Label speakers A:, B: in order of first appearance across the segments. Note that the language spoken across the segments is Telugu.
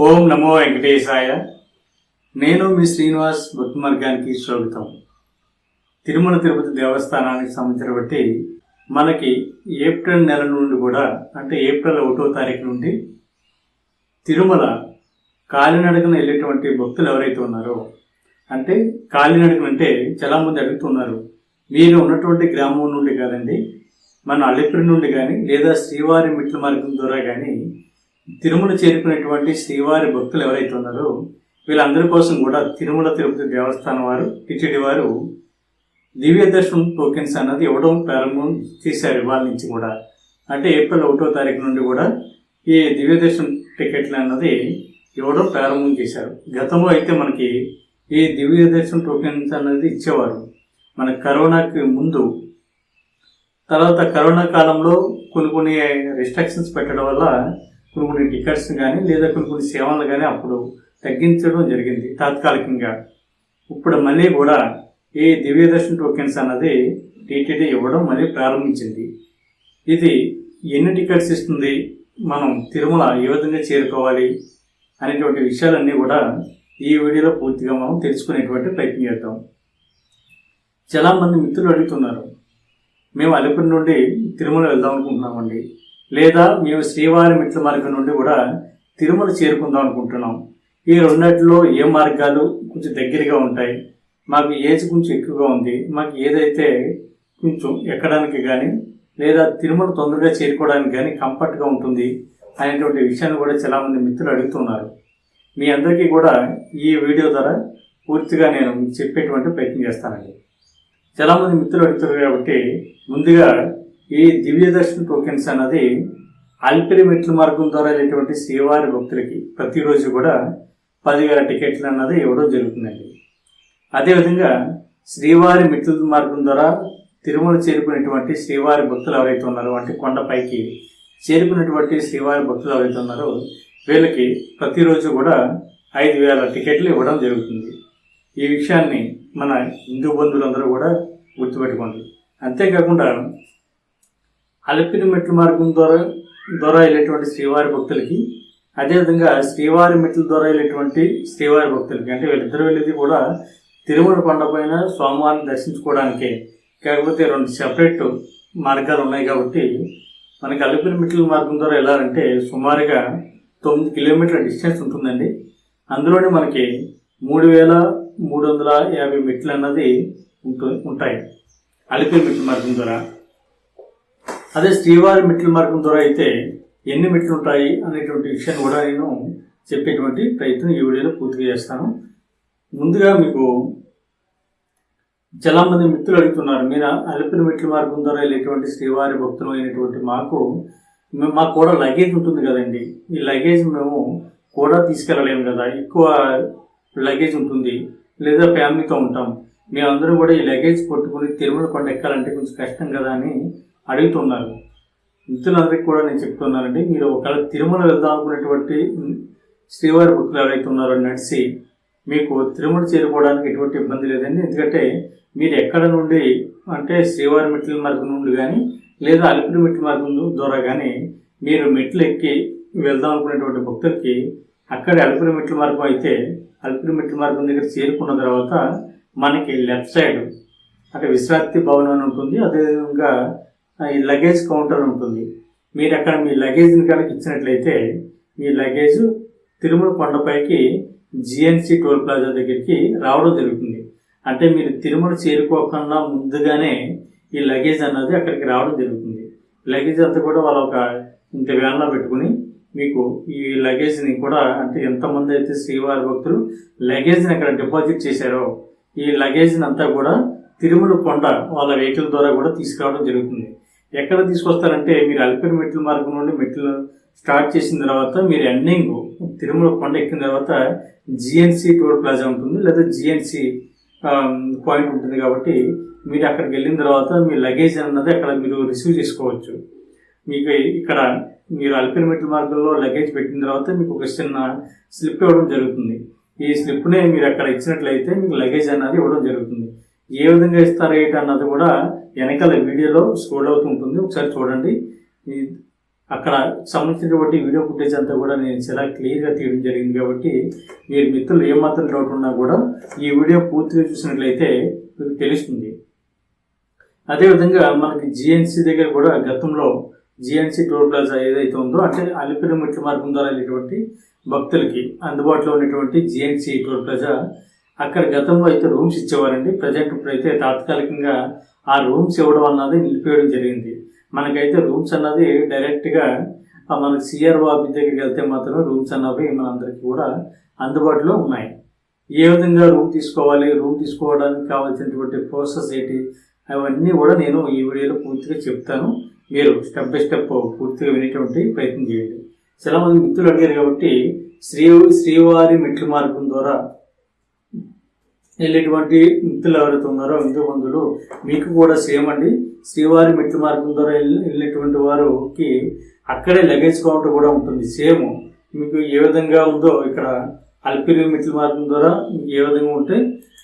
A: ఓం నమో వెంకటేశాయ. నేను మీ శ్రీనివాస్ భక్తి మార్గానికి స్వాగతం. తిరుమల తిరుపతి దేవస్థానానికి సంబంధించిన బట్టి మనకి ఏప్రిల్ నెల నుండి కూడా అంటే ఏప్రిల్ ఒకటో తారీఖు నుండి తిరుమల కాలినడకన వెళ్ళేటువంటి భక్తులు ఎవరైతే ఉన్నారో అంటే కాలినడకన అంటే చాలా మంది అడుగుతున్నారు మీరు ఉన్నటువంటి గ్రామం నుండి కాదండి మన అలిపిరి నుండి కానీ లేదా శ్రీవారి మిట్ల మార్గం ద్వారా కానీ తిరుమల చేరుకునేటువంటి శ్రీవారి భక్తులు ఎవరైతే ఉన్నారో వీళ్ళందరి కోసం కూడా తిరుమల తిరుపతి దేవస్థానం వారు టిటిడి వారు దివ్య దర్శనం టోకెన్స్ అన్నది ఇవ్వడం ప్రారంభం చేశారు వాళ్ళ నుంచి కూడా. అంటే ఏప్రిల్ ఒకటో తారీఖు నుండి కూడా ఈ దివ్య దర్శనం టికెట్లు అన్నది ఇవ్వడం ప్రారంభం చేశారు. గతంలో అయితే మనకి ఈ దివ్య దర్శనం టోకెన్స్ అన్నది ఇచ్చేవారు. మన కరోనాకి ముందు తర్వాత కరోనా కాలంలో కొన్ని కొన్ని రిస్ట్రిక్షన్స్ పెట్టడం వల్ల కొన్ని కొన్ని టికెట్స్ కానీ లేదా కొన్ని కొన్ని సేవలు కానీ అప్పుడు తగ్గించడం జరిగింది. తాత్కాలికంగా ఇప్పుడు మళ్ళీ కూడా ఈ దివ్యదర్శన్ టోకెన్స్ అన్నది టీటీడీ ఇవ్వడం మళ్ళీ ప్రారంభించింది. ఇది ఎన్ని టికెట్స్ ఇస్తుంది? మనం తిరుమల ఏ విధంగా చేరుకోవాలి? అనేటువంటి విషయాలన్నీ కూడా ఈ వీడియోలో పూర్తిగా మనం తెలుసుకునేటువంటి ప్రయత్నం చేద్దాం. చాలామంది మిత్రులు అడుగుతున్నారు మేము అలిపిరి నుండి తిరుమల వెళ్దాం అనుకుంటున్నామండి. లేదా మేము శ్రీవారి మిట్ల మార్గం నుండి కూడా తిరుమల చేరుకుందాం అనుకుంటున్నాం. ఈ రెండిట్లో ఏ మార్గాలు కొంచెం దగ్గరగా ఉంటాయి. మాకు ఏజ్ కొంచెం ఎక్కువగా ఉంది. మాకు ఏదైతే కొంచెం ఎక్కడానికి కానీ లేదా తిరుమల తొందరగా చేరుకోవడానికి కానీ కంఫర్ట్గా ఉంటుంది అనేటువంటి విషయాన్ని కూడా చాలామంది మిత్రులు అడుగుతున్నారు. మీ అందరికీ కూడా ఈ వీడియో ద్వారా పూర్తిగా నేను చెప్పేటువంటి ప్రయత్నం చేస్తానండి. చాలామంది మిత్రులు అడుగుతారు కాబట్టి ముందుగా ఈ దివ్య దర్శన టోకెన్స్ అన్నది అల్పిరి మెట్ల మార్గం ద్వారా వెళ్ళేటువంటి శ్రీవారి భక్తులకి ప్రతిరోజు కూడా పదివేల టికెట్లు అన్నది ఇవ్వడం జరుగుతుందండి. అదేవిధంగా శ్రీవారి మెట్ల మార్గం ద్వారా తిరుమల చేరుకునేటువంటి శ్రీవారి భక్తులు ఎవరైతే ఉన్నారో అంటే కొండపైకి చేరుకున్నటువంటి శ్రీవారి భక్తులు ఎవరైతే ఉన్నారో వీళ్ళకి ప్రతిరోజు కూడా ఐదు వేల టికెట్లు ఇవ్వడం జరుగుతుంది. ఈ విషయాన్ని మన హిందూ బంధువులందరూ కూడా గుర్తుపెట్టుకోండి. అంతేకాకుండా అలిపిరి మెట్ల మార్గం ద్వారా ద్వారా వెళ్ళేటువంటి శ్రీవారి భక్తులకి అదేవిధంగా శ్రీవారి మెట్ల ద్వారా వెళ్ళేటువంటి శ్రీవారి భక్తులకి అంటే వీళ్ళిద్దరు వెళ్ళేది కూడా తిరుమల కొండపైన స్వామివారిని దర్శించుకోవడానికే. కాకపోతే రెండు సెపరేట్ మార్గాలు ఉన్నాయి కాబట్టి మనకి అలిపిరి మెట్ల మార్గం ద్వారా వెళ్ళాలంటే సుమారుగా తొమ్మిది కిలోమీటర్ల డిస్టెన్స్ ఉంటుందండి. అందులోనే మనకి మూడు వేల మూడు వందల యాభై మెట్లు అన్నది ఉంటుంది ఉంటాయి. అలిపిరి మెట్ల మార్గం ద్వారా. అదే శ్రీవారి మెట్ల మార్గం ద్వారా అయితే ఎన్ని మెట్లు ఉంటాయి అనేటువంటి విషయాన్ని కూడా నేను చెప్పేటువంటి ప్రయత్నం ఈ వీడియోలో పూర్తిగా చేస్తాను. ముందుగా మీకు చాలా మంది మిత్రులు అడుగుతున్నారు. మీరు అలిపిరి మెట్ల మార్గం ద్వారా వెళ్ళేటువంటి శ్రీవారి భక్తులు అయినటువంటి మాకు మేము- మాకు కూడా లగేజ్ ఉంటుంది కదండి. ఈ లగేజ్ మేము కూడా తీసుకెళ్ళలేము కదా. ఎక్కువ లగేజ్ ఉంటుంది. లేదా ఫ్యామిలీతో ఉంటాం. మేమందరం కూడా ఈ లగేజ్ పట్టుకుని తిరుమల కొండ ఎక్కాలంటే కొంచెం కష్టం కదా అని అడుగుతున్నారు. మిత్రులందరికీ కూడా నేను చెప్తున్నానండి మీరు ఒకవేళ తిరుమల వెళ్దాం అనుకునేటువంటి శ్రీవారి భక్తులు ఎవరైతే ఉన్నారో నడిచి మీకు తిరుమల చేరుకోవడానికి ఎటువంటి ఇబ్బంది లేదండి. ఎందుకంటే మీరు ఎక్కడ నుండి అంటే శ్రీవారి మెట్ల మార్గం నుండి కానీ లేదా అలిపిరి మెట్ల మార్గం ద్వారా కానీ మీరు మెట్లు ఎక్కి వెళ్దాం అనుకునేటువంటి భక్తులకి అక్కడ అలిపిరి మెట్ల మార్గం అయితే అలిపిరి మెట్ల మార్గం దగ్గర చేరుకున్న తర్వాత మనకి లెఫ్ట్ సైడ్ అంటే విశ్రాంతి భవనం అని ఉంటుంది. అదేవిధంగా ఈ లగేజ్ కౌంటర్ ఉంటుంది. మీరు అక్కడ మీ లగేజ్ని కనుక ఇచ్చినట్లయితే మీ లగేజ్ తిరుమల కొండపైకి జిఎన్సి టోల్ ప్లాజా దగ్గరికి రావడం జరుగుతుంది. అంటే మీరు తిరుమల చేరుకోకుండా ముందుగానే ఈ లగేజ్ అన్నది అక్కడికి రావడం జరుగుతుంది. లగేజ్ అంతా కూడా వాళ్ళు ఒక ఇంత వ్యాన్లో పెట్టుకుని మీకు ఈ లగేజ్ని కూడా అంటే ఎంతమంది అయితే శ్రీవారి భక్తులు లగేజ్ని అక్కడ డిపాజిట్ చేశారో ఈ లగేజ్ని అంతా కూడా తిరుమల కొండ వాళ్ళ వెహికల్ ద్వారా కూడా తీసుకురావడం జరుగుతుంది. ఎక్కడ తీసుకొస్తారంటే మీరు అలిపిరి మెట్ల మార్గం నుండి మెట్లు స్టార్ట్ చేసిన తర్వాత మీరు ఎండింగ్ తిరుమల కొండ ఎక్కిన తర్వాత జిఎన్సీ టోల్ ప్లాజా ఉంటుంది లేదా జిఎన్సి పాయింట్ ఉంటుంది కాబట్టి మీరు అక్కడికి వెళ్ళిన తర్వాత మీ లగేజ్ అన్నది అక్కడ మీరు రిసీవ్ చేసుకోవచ్చు. మీకు ఇక్కడ మీరు అలిపిరి మెట్ల మార్గంలో లగేజ్ పెట్టిన తర్వాత మీకు ఒక చిన్న స్లిప్ ఇవ్వడం జరుగుతుంది. ఈ స్లిప్నే మీరు అక్కడ ఇచ్చినట్లయితే మీకు లగేజ్ అన్నది ఇవ్వడం జరుగుతుంది. ఏ విధంగా ఇస్తారు ఏంటి అన్నది కూడా వెనకాల వీడియోలో స్క్రోల్ అవుతూ ఉంటుంది. ఒకసారి చూడండి. అక్కడ సంబంధించినటువంటి వీడియో ఫుటేజ్ అంతా కూడా నేను చాలా క్లియర్గా తీయడం జరిగింది కాబట్టి మీరు మిత్రులు ఏమాత్రం డౌట్ ఉన్నా కూడా ఈ వీడియో పూర్తిగా చూసినట్లయితే మీకు తెలుస్తుంది. అదేవిధంగా మనకి జిఎన్సీ దగ్గర కూడా గతంలో జిఎన్సీ టోల్ ప్లాజా ఏదైతే ఉందో అంటే అలిపిరి మెట్ల మార్గం ద్వారా వెళ్ళేటువంటి భక్తులకి అందుబాటులో ఉన్నటువంటి జిఎన్సీ టోల్ ప్లాజా అక్కడ గతంలో అయితే రూమ్స్ ఇచ్చేవారండి. ప్రజెంట్ ఇప్పుడైతే తాత్కాలికంగా ఆ రూమ్స్ ఇవ్వడం అన్నది నిలిపేయడం జరిగింది. మనకైతే రూమ్స్ అన్నది డైరెక్ట్గా మన సిఆర్ఓ సిఆర్ ఆఫీస్ దగ్గరికి వెళ్తే మాత్రం రూమ్స్ అన్నవి మనందరికీ కూడా అందుబాటులో ఉన్నాయి. ఏ విధంగా రూమ్ తీసుకోవాలి రూమ్ తీసుకోవడానికి కావాల్సినటువంటి ప్రాసెస్ ఏంటి అవన్నీ కూడా నేను ఈ వీడియోలో పూర్తిగా చెప్తాను. మీరు స్టెప్ బై స్టెప్ పూర్తిగా వినేటువంటి ప్రయత్నం చేయండి. చాలా మంది మిత్రులు అడిగారు కాబట్టి శ్రీ శ్రీవారి మెట్ల మార్గం ద్వారా వెళ్ళేటువంటి మిత్రులు ఎవరైతే ఉన్నారో హిందూ బంధువులు మీకు కూడా సేమ్ అండి. శ్రీవారి మెట్ల మార్గం ద్వారా వెళ్ళేటువంటి వెళ్ళినటువంటి వారికి అక్కడే లగేజ్ కౌంటర్ కూడా ఉంటుంది. సేమ్ మీకు ఏ విధంగా ఉందో ఇక్కడ అల్పిరి మెట్ల మార్గం ద్వారా మీకు ఏ విధంగా ఉంటే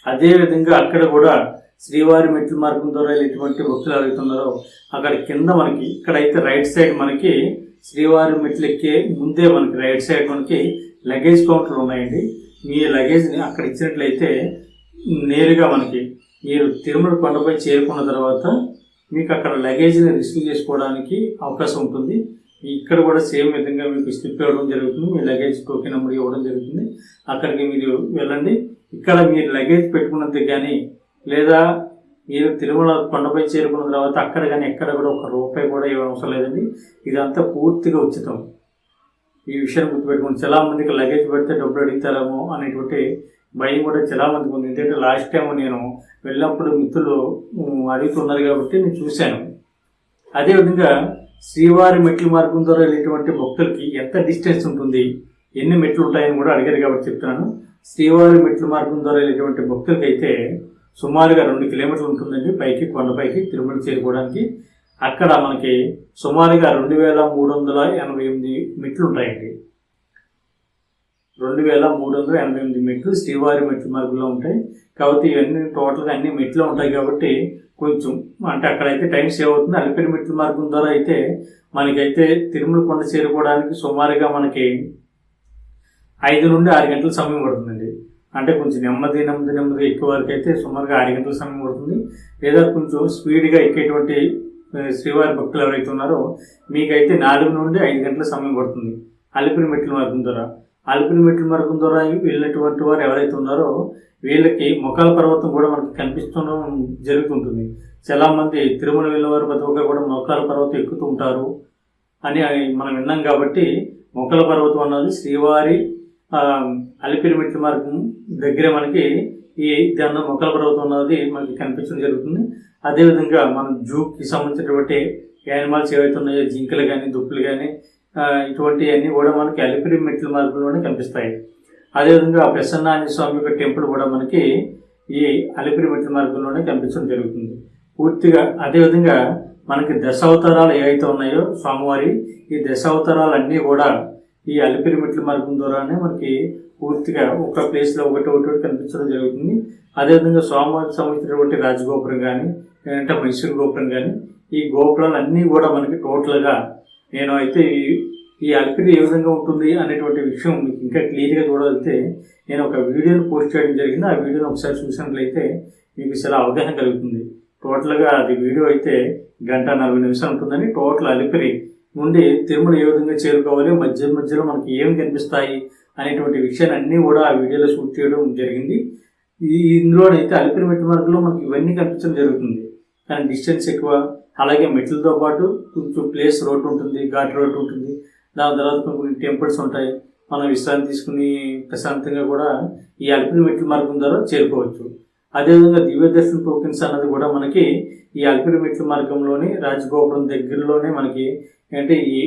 A: అదే విధంగా అక్కడ కూడా శ్రీవారి మెట్ల మార్గం ద్వారా వెళ్ళేటువంటి భక్తులు ఎవరైతున్నారో అక్కడ కింద మనకి ఇక్కడైతే రైట్ సైడ్ మనకి శ్రీవారి మెట్లు ఎక్కే ముందే మనకి రైట్ సైడ్ మనకి లగేజ్ కౌంటర్లు ఉన్నాయండి. మీ లగేజ్ని అక్కడ ఇచ్చినట్లయితే నేరుగా మనకి మీరు తిరుమల కొండపై చేరుకున్న తర్వాత మీకు అక్కడ లగేజ్ని రిసీవ్ చేసుకోవడానికి అవకాశం ఉంటుంది. ఇక్కడ కూడా సేమ్ విధంగా మీకు స్లిప్ ఇవ్వడం జరుగుతుంది. మీ లగేజ్ టోకెన్ నెంబర్ ఇవ్వడం జరుగుతుంది. అక్కడికి మీరు వెళ్ళండి. ఇక్కడ మీరు లగేజ్ పెట్టుకున్నది కానీ లేదా మీరు తిరుమల కొండపై చేరుకున్న తర్వాత అక్కడ కానీ ఎక్కడ కూడా ఒక రూపాయి కూడా ఇవ్వడం అవసరం లేదండి. ఇదంతా పూర్తిగా ఉచితం. ఈ విషయాన్ని గుర్తుపెట్టుకోండి. చాలా మందికి లగేజ్ పెడితే డబ్బులు అడుగుతారేమో అనేటువంటి భయం కూడా చాలా మందికి ఉంది. ఎందుకంటే లాస్ట్ టైం నేను వెళ్ళినప్పుడు మిత్రులు అడుగుతున్నారు కాబట్టి నేను చూశాను. అదేవిధంగా శ్రీవారి మెట్ల మార్గం ద్వారా వెళ్ళేటువంటి భక్తులకి ఎంత డిస్టెన్స్ ఉంటుంది ఎన్ని మెట్లు ఉంటాయని కూడా అడిగారు కాబట్టి చెప్తున్నాను. శ్రీవారి మెట్ల మార్గం ద్వారా వెళ్ళేటువంటి భక్తులకి అయితే సుమారుగా రెండు కిలోమీటర్లు ఉంటుందండి. పైకి కొండపైకి తిరుమల చేరుకోవడానికి. అక్కడ మనకి సుమారుగా రెండు వేల మూడు వందల ఎనభై ఎనిమిది మెట్లు ఉంటాయండి. రెండు వేల మూడు వందల ఎనభై ఎనిమిది మెట్లు శ్రీవారి మెట్లు మార్గంలో ఉంటాయి. కాబట్టి ఇవన్నీ టోటల్గా అన్ని మెట్లు ఉంటాయి కాబట్టి కొంచెం అంటే అక్కడైతే టైం సేవ్ అవుతుంది. అలిపిరి మెట్ల మార్గం ద్వారా అయితే మనకైతే తిరుమల కొండ చేరుకోవడానికి సుమారుగా మనకి ఐదు నుండి ఆరు గంటల సమయం పడుతుందండి. అంటే కొంచెం నెమ్మది నెమ్మది నెమ్మది ఎక్కే వరకు అయితే సుమారుగా ఆరు గంటల సమయం పడుతుంది. లేదా కొంచెం స్పీడ్గా ఎక్కేటువంటి శ్రీవారి భక్తులు ఎవరైతే ఉన్నారో మీకైతే నాలుగు నుండి ఐదు గంటల సమయం పడుతుంది. అలిపిరి మెట్ల మార్గం ద్వారా. అల్పిన మెట్ల మార్గం ద్వారా వెళ్ళినటువంటి వారు ఎవరైతే ఉన్నారో వీళ్ళకి ముఖాల పర్వతం కూడా మనకి కనిపిస్తుండడం జరుగుతుంటుంది చాలా మంది తిరుమల వెళ్ళిన వారు ప్రతి ఒక్కరు కూడా మొక్కల పర్వతం ఎక్కుతూ ఉంటారు అని మనం విన్నాం కాబట్టి మొక్కల పర్వతం అన్నది శ్రీవారి ఆ, అలిపిరి మెట్ల మార్గం దగ్గర మనకి ఈ దాని మొక్కల పర్వతం అన్నది మనకి కనిపించడం జరుగుతుంది. అదేవిధంగా మన జూకి సంబంధించినటువంటి యానిమల్స్ ఏవైతే ఉన్నాయో జింకలు కానీ దుప్పులు కానీ ఇటువంటి అన్నీ కూడా మనకి అలిపిరి మెట్ల మార్గంలోనే కనిపిస్తాయి. అదేవిధంగా ప్రసన్నాంజ స్వామి యొక్క టెంపుల్ కూడా మనకి ఈ అలిపిరి మెట్ల మార్గంలోనే కనిపించడం జరుగుతుంది. పూర్తిగా అదేవిధంగా మనకి దశావతారాలు ఏవైతే ఉన్నాయో స్వామివారి ఈ దశావతారాలన్నీ కూడా ఈ అలిపిరి మెట్ల మార్గం ద్వారానే మనకి పూర్తిగా ఒక ప్లేస్లో ఒకటి ఒకటి ఒకటి కనిపించడం జరుగుతుంది. అదేవిధంగా స్వామివారికి సంబంధించినటువంటి రాజగోపురం కానీ లేదంటే మైసూరు గోపురం కానీ ఈ గోపురాలు అన్నీ కూడా మనకి టోటల్గా నేను అయితే ఈ- ఈ అలిపిరి ఏ విధంగా ఉంటుంది అనేటువంటి విషయం మీకు ఇంకా క్లియర్గా చూడగలిగితే నేను ఒక వీడియోని పోస్ట్ చేయడం జరిగింది. ఆ వీడియోని ఒకసారి చూసినట్లయితే మీకు చాలా అవగాహన కలుగుతుంది. టోటల్గా అది వీడియో అయితే గంట నలభై నిమిషాలు ఉంటుందని టోటల్ అలిపిరి నుండి తిరుమల ఏ విధంగా చేరుకోవాలి మధ్య మధ్యలో మనకి ఏం కనిపిస్తాయి అనేటువంటి విషయాన్ని అన్నీ కూడా ఆ వీడియోలో షూట్ చేయడం జరిగింది. ఈ ఇందులోనైతే అలిపిరి మెట్టు మార్గంలో మనకి ఇవన్నీ కనిపించడం జరుగుతుంది. కానీ డిస్టెన్స్ ఎక్కువ అలాగే మెట్లతో పాటు కొంచెం ప్లేస్ రోడ్ ఉంటుంది ఘాట్ రోడ్ ఉంటుంది. దాని తర్వాత కొన్ని కొన్ని టెంపుల్స్ ఉంటాయి. మనం విశ్రాంతి తీసుకుని ప్రశాంతంగా కూడా ఈ అల్పిన మెట్ల మార్గం ద్వారా చేరుకోవచ్చు. అదేవిధంగా దివ్య దర్శన టోకెన్స్ అన్నది కూడా మనకి ఈ అల్పిన మెట్ల మార్గంలోని రాజగోపురం దగ్గరలోనే మనకి అంటే ఈ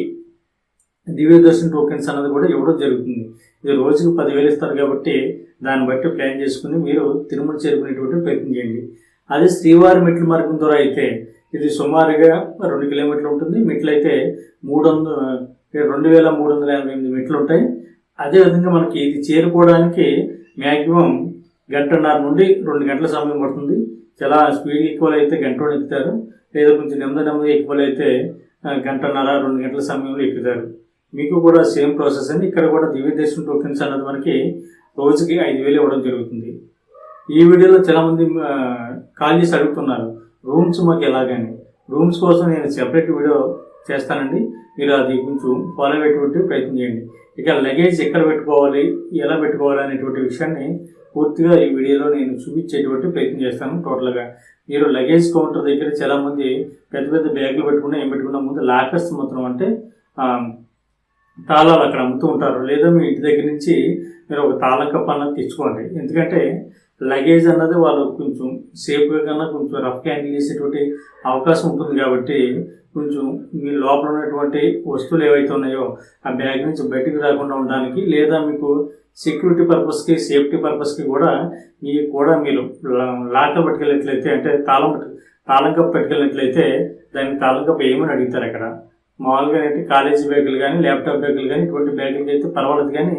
A: దివ్య దర్శన టోకెన్స్ అన్నది కూడా ఇవ్వడం జరుగుతుంది. ఇది రోజుకు పదివేలు ఇస్తారు కాబట్టి దాన్ని బట్టి ప్లాన్ చేసుకుని మీరు తిరుమల చేరుకునేటువంటి ప్రయత్నం చేయండి. అదే శ్రీవారి మెట్ల మార్గం ద్వారా అయితే ఇది సుమారుగా రెండు కిలోమీటర్లు ఉంటుంది. మెట్లు అయితే మూడు వందల రెండు వేల మూడు వందల యాభై ఎనిమిది మెట్లు ఉంటాయి. అదేవిధంగా మనకి ఇది చేరుకోవడానికి మ్యాక్సిమం గంటన్నర నుండి రెండు గంటల సమయం పడుతుంది. చాలా స్పీడ్ ఎక్కువ అయితే గంట ఎక్కుతారు. లేదా కొంచెం నెమ్మది నెమ్మది ఎక్కువ అయితే గంటన్నర రెండు గంటల సమయంలో ఎక్కుతారు. మీకు కూడా సేమ్ ప్రాసెస్ అండి. ఇక్కడ కూడా దివ్య టోకెన్స్ అన్నది మనకి రోజుకి ఐదు వేలు ఇవ్వడం జరుగుతుంది. ఈ వీడియోలో చాలామంది కాల్ చేసి అడుగుతున్నారు. రూమ్స్ మాకు ఎలాగని రూమ్స్ కోసం నేను సెపరేట్ వీడియో చేస్తానండి. మీరు అది కొంచెం ఫాలో అయ్యేటువంటి ప్రయత్నం చేయండి. ఇక లగేజ్ ఎక్కడ పెట్టుకోవాలి ఎలా పెట్టుకోవాలి అనేటువంటి విషయాన్ని పూర్తిగా ఈ వీడియోలో నేను చూపించేటువంటి ప్రయత్నం చేస్తాను టోటల్గా మీరు లగేజ్ కౌంటర్ దగ్గర చాలామంది పెద్ద పెద్ద బ్యాగులు పెట్టుకున్నా ఏం పెట్టుకున్నా ముందు లాకర్స్ మాత్రం అంటే తాళాలు అక్కడ అమ్ముతూ ఉంటారు. లేదా మీ ఇంటి దగ్గర నుంచి మీరు ఒక తాళం కప్ప తెచ్చుకోండి. ఎందుకంటే లగేజ్ అన్నది వాళ్ళు కొంచెం సేఫ్గా కన్నా కొంచెం రఫ్ హ్యాండిల్ చేసేటువంటి అవకాశం ఉంటుంది కాబట్టి కొంచెం మీ లోపల ఉన్నటువంటి వస్తువులు ఏవైతే ఉన్నాయో ఆ బ్యాగ్ నుంచి బయటకు రాకుండా ఉండడానికి లేదా మీకు సెక్యూరిటీ పర్పస్కి సేఫ్టీ పర్పస్కి కూడా ఈ కూడా మీరు లాకర్ పట్టుకెళ్ళినట్లయితే అంటే తాళం తాళం కప్పు పెట్టుకెళ్ళినట్లయితే దానికి తాళం కప్పు ఏమని అడుగుతారు అక్కడ? మామూలుగా అయితే కాలేజీ బ్యాగులు కానీ ల్యాప్టాప్ బ్యాగులు కానీ ఇటువంటి బ్యాగులకి అయితే పర్వాలేదు. కానీ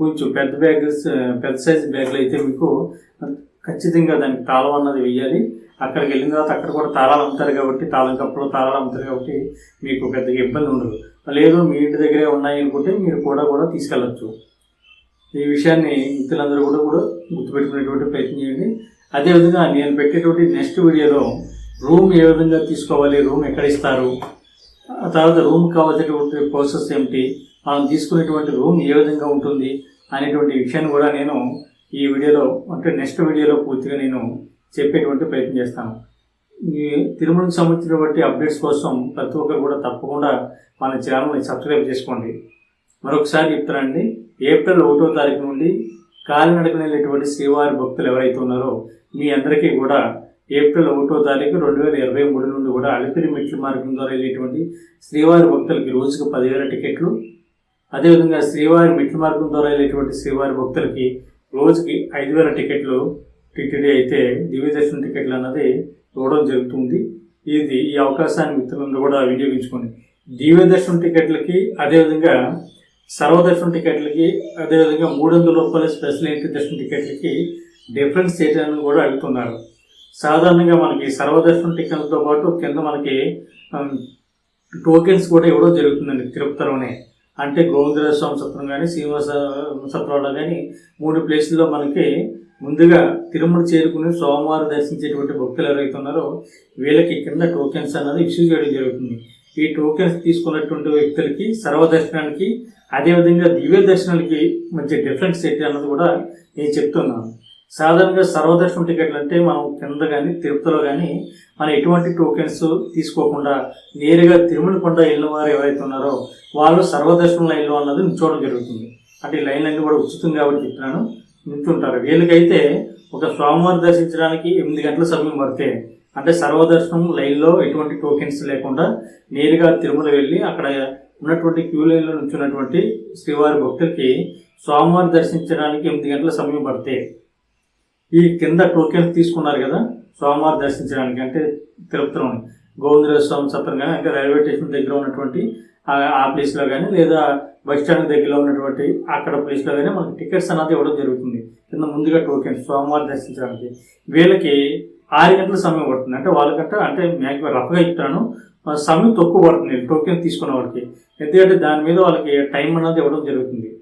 A: కొంచెం పెద్ద బ్యాగ్స్ పెద్ద సైజ్ బ్యాగులు అయితే మీకు ఖచ్చితంగా దానికి తాళం అన్నది వెయ్యాలి. అక్కడికి వెళ్ళిన తర్వాత అక్కడ కూడా తాళాలు అమ్ముతారు కాబట్టి తాళం కప్పులో తాళాలు అమ్ముతారు కాబట్టి మీకు పెద్దగా ఇబ్బంది ఉండదు. లేదు మీ ఇంటి దగ్గరే ఉన్నాయి అనుకుంటే మీరు కూడా కూడా తీసుకెళ్ళచ్చు. ఈ విషయాన్ని మిత్రులందరూ కూడా కూడా గుర్తుపెట్టుకునేటువంటి ప్రయత్నం చేయండి. అదేవిధంగా నేను పెట్టేటువంటి నెక్స్ట్ వీడియోలో రూమ్ ఏ విధంగా తీసుకోవాలి రూమ్ ఎక్కడ ఇస్తారు ఆ తర్వాత రూమ్ కావాల్సినటువంటి ప్రాసెస్ ఏమిటి? మనం తీసుకునేటువంటి రూమ్ ఏ విధంగా ఉంటుంది అనేటువంటి విషయాన్ని కూడా నేను ఈ వీడియోలో అంటే నెక్స్ట్ వీడియోలో పూర్తిగా నేను చెప్పేటువంటి ప్రయత్నం చేస్తాను. ఈ తిరుమలకు సంబంధించినటువంటి అప్డేట్స్ కోసం ప్రతి ఒక్కరు కూడా తప్పకుండా మన ఛానల్ని సబ్స్క్రైబ్ చేసుకోండి. మరొకసారి చెప్తానండి ఏప్రిల్ ఒకటో తారీఖు నుండి కాలినడకన వెళ్ళేటువంటి శ్రీవారి భక్తులు ఎవరైతే ఉన్నారో మీ అందరికీ కూడా ఏప్రిల్ ఒకటో తారీఖు రెండు వేల ఇరవై మూడు నుండి కూడా అలిపిరి మెట్ల మార్గం ద్వారా వెళ్ళేటువంటి శ్రీవారి భక్తులకి రోజుకు పదివేల టికెట్లు. అదేవిధంగా శ్రీవారి మెట్ల మార్గం ద్వారా వెళ్ళేటువంటి శ్రీవారి భక్తులకి రోజుకి ఐదు వేల టికెట్లు టీటీడీ అయితే దివ్యదర్శనం టికెట్లు అన్నది ఇవ్వడం జరుగుతుంది. ఇది ఈ అవకాశాన్ని మిత్రులందరూ కూడా వినియోగించుకోండి. దివ్య దర్శనం టికెట్లకి అదేవిధంగా సర్వదర్శనం టికెట్లకి అదేవిధంగా మూడు వందల రూపాయల స్పెషల్ ఎంట్రీ దర్శనం టికెట్లకి డిఫరెన్స్ చేయడానికి కూడా అడుగుతున్నారు. సాధారణంగా మనకి సర్వదర్శనం టికెట్లతో పాటు కింద మనకి టోకెన్స్ కూడా ఇవ్వడం జరుగుతుందండి తిరుపతిలోనే. అంటే గోవిందరాజ స్వామి సత్రం కానీ శ్రీనివాస సత్రంలో కానీ మూడు ప్లేసుల్లో మనకి ముందుగా తిరుమల చేరుకుని సోమవారం దర్శించేటువంటి భక్తులు ఎవరైతే ఉన్నారో వీళ్ళకి కింద టోకెన్స్ అన్నది ఇష్యూ చేయడం జరుగుతుంది. ఈ టోకెన్స్ తీసుకున్నటువంటి వ్యక్తులకి సర్వదర్శనానికి అదేవిధంగా దివ్య దర్శనాలకి మంచి డిఫరెన్స్ ఏంటి అన్నది కూడా నేను చెప్తున్నాను. సాధారణంగా సర్వదర్శనం టికెట్లు అంటే మనం కింద కానీ తిరుపతిలో కానీ మనం ఎటువంటి టోకెన్స్ తీసుకోకుండా నేరుగా తిరుమల కొండ వెళ్ళిన వారు ఎవరైతే ఉన్నారో వాళ్ళు సర్వదర్శనం లైన్లో అన్నది నిల్చోవడం జరుగుతుంది. అంటే లైన్ లైన్లన్నీ కూడా ఉచితం కాబట్టి చెప్తున్నాను. నిల్చుంటారు వీళ్ళకైతే ఒక స్వామివారి దర్శించడానికి ఎనిమిది గంటల సమయం పడితే అంటే సర్వదర్శనం లైన్లో ఎటువంటి టోకెన్స్ లేకుండా నేరుగా తిరుమల వెళ్ళి అక్కడ ఉన్నటువంటి క్యూ లైన్లో నుంచున్నటువంటి శ్రీవారి భక్తులకి స్వామివారి దర్శించడానికి ఎనిమిది గంటల సమయం పడితే ఈ కింద టోకెన్స్ తీసుకున్నారు కదా స్వామివారి దర్శించడానికి అంటే తిరుపతిలోని. గోవిందరాజ స్వామి సత్రం కానీ అంటే రైల్వే స్టేషన్ దగ్గర ఉన్నటువంటి ఆ- ప్లేస్లో కానీ లేదా బస్ స్టాండ్ దగ్గరలో ఉన్నటువంటి అక్కడ ప్లేస్లో కానీ మనకి టికెట్స్ అన్నది ఇవ్వడం జరుగుతుంది. కింద ముందుగా టోకెన్స్ స్వామివారి దర్శించడానికి. వీళ్ళకి ఆరు గంటల సమయం పడుతుంది. అంటే వాళ్ళకంటే అంటే మ్యాక్సిమం రఫ్గా ఇస్తాను సమయం తక్కువ పడుతుంది టోకెన్ తీసుకున్న వాళ్ళకి. ఎందుకంటే దాని మీద వాళ్ళకి టైం అనేది ఇవ్వడం జరుగుతుంది.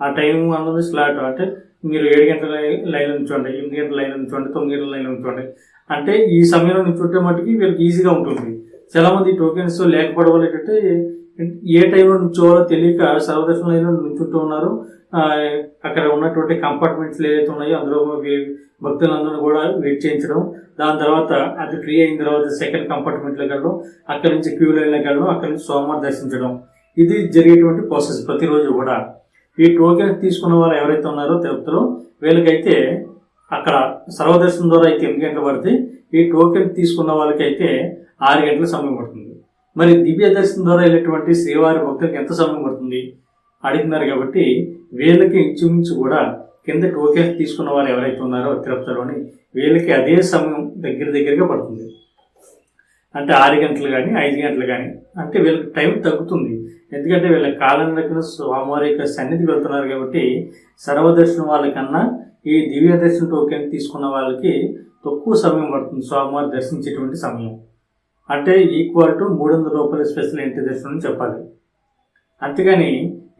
A: ఆ టైం అన్నది స్లాట్. అంటే మీరు ఏడు గంటల లైన్ ఉంచండి ఎనిమిది గంటల లైన్ ఉంచండి తొమ్మిది గంటల లైన్ ఉంచండి అంటే ఈ సమయంలో నుంచుంటే మటుకి వీళ్ళకి ఈజీగా ఉంటుంది. చాలా మంది టోకెన్స్ లేకపోవడం వల్ల ఏంటంటే ఏ టైంలో నుంచోవాలో తెలియక సర్వదర్శన లైన్లో నుంచుంటూ ఉన్నారు. అక్కడ ఉన్నటువంటి కంపార్ట్మెంట్స్ ఏదైతే ఉన్నాయో అందులో భక్తులందరూ కూడా వెయిట్ చేయించడం. దాని తర్వాత అది ఫ్రీ అయిన తర్వాత సెకండ్ కంపార్ట్మెంట్లోకి వెళ్ళడం అక్కడ నుంచి క్యూ లైన్లోకి వెళ్ళడం అక్కడ నుంచి సోమవారం దర్శించడం. ఇది జరిగేటువంటి ప్రాసెస్ ప్రతిరోజు కూడా. ఈ టోకెన్ తీసుకున్న వారు ఎవరైతే ఉన్నారో తిరుపతిలో వీళ్ళకైతే అక్కడ సర్వదర్శనం ద్వారా అయితే ఎనిమిది గంటలు పడితే ఈ టోకెన్ తీసుకున్న వాళ్ళకైతే ఆరు గంటల సమయం పడుతుంది. మరి దివ్య దర్శనం ద్వారా వెళ్ళేటువంటి శ్రీవారి భక్తులకు ఎంత సమయం పడుతుంది? అడుగుతున్నారు కాబట్టి వీళ్ళకి ఇంచుమించు కూడా కింద టోకెన్స్ తీసుకున్న వారు ఎవరైతే ఉన్నారో తిరుపతిలోని వీళ్ళకి అదే సమయం దగ్గర దగ్గరగా పడుతుంది. అంటే ఆరు గంటలు కానీ ఐదు గంటలు కానీ అంటే వీళ్ళకి టైం తగ్గుతుంది. ఎందుకంటే వీళ్ళ కాలం దగ్గర స్వామివారి యొక్క సన్నిధికి వెళ్తున్నారు కాబట్టి సర్వదర్శనం వాళ్ళకన్నా ఈ దివ్య దర్శన టోకెన్ తీసుకున్న వాళ్ళకి తక్కువ సమయం పడుతుంది స్వామివారి దర్శించేటువంటి సమయం. అంటే ఈక్వల్ టు మూడు వందల రూపాయల స్పెషల్ ఎంట్రీ దర్శనం అని చెప్పాలి. అంతేగాని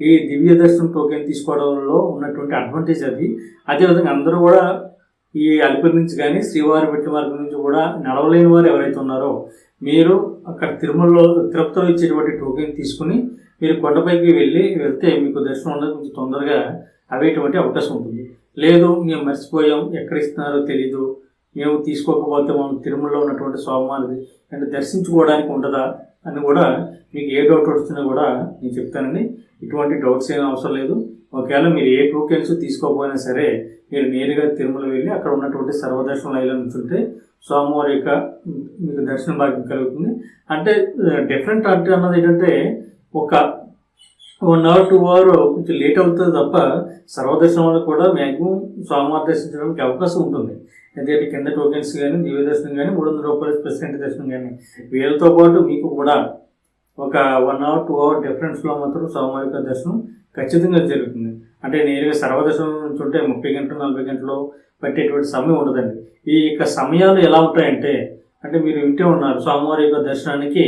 A: ఈ దివ్య దర్శనం టోకెన్ తీసుకోవడంలో ఉన్నటువంటి అడ్వాంటేజ్ అది. అదేవిధంగా అందరూ కూడా ఈ అలిపిరి నుంచి కానీ శ్రీవారి మెట్ల మార్గం నుంచి కూడా నడవలేని వారు ఎవరైతే ఉన్నారో మీరు అక్కడ తిరుమలలో తిరుపతిలో ఇచ్చేటువంటి టోకెన్ తీసుకుని మీరు కొండపైకి వెళ్ళి వెళ్తే మీకు దర్శనం అనేది కొంచెం తొందరగా అవేటువంటి అవకాశం ఉంటుంది. లేదు మేము మర్చిపోయాం ఎక్కడ ఇస్తున్నారో తెలీదు మేము తీసుకోకపోతే మనం తిరుమలలో ఉన్నటువంటి స్వామివారిది అంటే దర్శించుకోవడానికి ఉండదా అని కూడా మీకు ఏ డౌట్ వచ్చినా కూడా నేను చెప్తానండి. ఇటువంటి డౌట్స్ ఏం అవసరం లేదు. ఒకవేళ మీరు ఏ టోకెన్స్ తీసుకోకపోయినా సరే మీరు నేరుగా తిరుమల వెళ్ళి అక్కడ ఉన్నటువంటి సర్వదర్శన లైన్లో నుంచుంటే స్వామివారి యొక్క మీకు దర్శన భాగ్యం కలుగుతుంది. అంటే డిఫరెంట్ అంటే అన్నది ఏంటంటే ఒక వన్ అవర్ టూ అవర్ కొంచెం లేట్ అవుతుంది తప్ప సర్వదర్శనం వల్ల కూడా మ్యాక్సిమం స్వామివారి దర్శించడానికి అవకాశం ఉంటుంది. ఎందుకంటే కింద టోకెన్స్ కానీ దివ్య దర్శనం కానీ మూడు వందల రూపాయలు స్పెషల్ దర్శనం కానీ వీళ్ళతో పాటు మీకు కూడా ఒక వన్ అవర్ టూ అవర్ డిఫరెన్స్లో మాత్రం స్వామివారి దర్శనం ఖచ్చితంగా జరుగుతుంది. అంటే నేరుగా సర్వదర్శనం నుంచి ఉంటే ముప్పై గంటలు నలభై గంటలు పట్టేటువంటి సమయం ఉండదండి. ఈ యొక్క సమయాలు ఎలా ఉంటాయంటే అంటే మీరు వింటే ఉన్నారు స్వామివారి యొక్క దర్శనానికి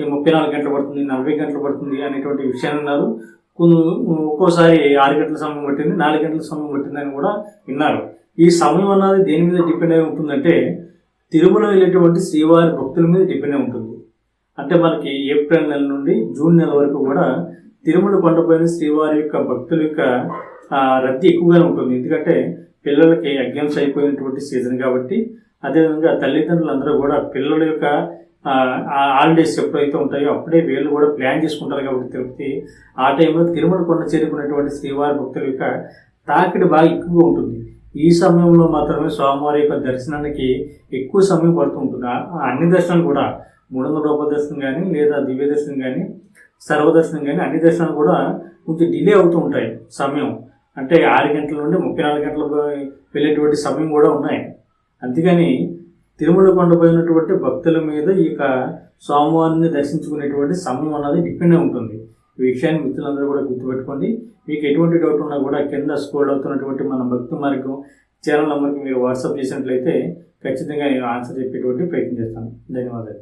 A: ఈ ముప్పై నాలుగు గంటలు పడుతుంది నలభై గంటలు పడుతుంది అనేటువంటి విషయాన్ని ఉన్నారు ఒక్కోసారి ఆరు గంటల సమయం పట్టింది నాలుగు గంటల సమయం పట్టిందని కూడా విన్నారు. ఈ సమయం అన్నది దేని మీద డిపెండ్ అయి ఉంటుందంటే తిరుమల వెళ్ళేటువంటి శ్రీవారి భక్తుల మీద డిపెండ్ అయి ఉంటుంది. అంటే మనకి ఏప్రిల్ నెల నుండి జూన్ నెల వరకు కూడా తిరుమల కొండపైన శ్రీవారి యొక్క భక్తుల యొక్క రద్దీ ఎక్కువగానే ఉంటుంది. ఎందుకంటే పిల్లలకి ఎగ్జామ్స్ అయిపోయినటువంటి సీజన్ కాబట్టి అదేవిధంగా తల్లిదండ్రులు అందరూ కూడా పిల్లల యొక్క హాలిడేస్ ఎప్పుడైతే ఉంటాయో అప్పుడే వీళ్ళు కూడా ప్లాన్ చేసుకుంటారు కాబట్టి తిరుపతి. ఆ టైంలో తిరుమల కొండ చేరుకున్నటువంటి శ్రీవారి భక్తుల యొక్క తాకిడి బాగా ఎక్కువగా ఉంటుంది. ఈ సమయంలో మాత్రమే స్వామివారి యొక్క దర్శనానికి ఎక్కువ సమయం పడుతుంటుంది ఉంటుంది. ఆ అన్ని దర్శనాలు కూడా మూడు వందల రూపాయల దర్శనం కానీ లేదా దివ్య దర్శనం కానీ సర్వదర్శనం కానీ అన్ని దర్శనాలు కూడా కొంచెం డిలే అవుతూ ఉంటాయి సమయం. అంటే ఆరు గంటల నుండి ముప్పై నాలుగు గంటల వెళ్ళేటువంటి సమయం కూడా ఉన్నాయి. అందుకని తిరుమల కొండపోయినటువంటి భక్తుల మీద ఈ యొక్క స్వామివారిని దర్శించుకునేటువంటి సమయం అన్నది డిపెండ్ అయి ఉంటుంది. ఈ విషయాన్ని మిత్రులందరూ కూడా గుర్తుపెట్టుకోండి. మీకు ఎటువంటి డౌట్ ఉన్నా కూడా కింద స్కోర్ అవుతున్నటువంటి మన భక్తి మార్గం ఛానల్ నెంబర్కి మీరు వాట్సాప్ చేసినట్లయితే ఖచ్చితంగా నేను ఆన్సర్ చెప్పేటువంటి ప్రయత్నం చేస్తాను. ధన్యవాదాలు.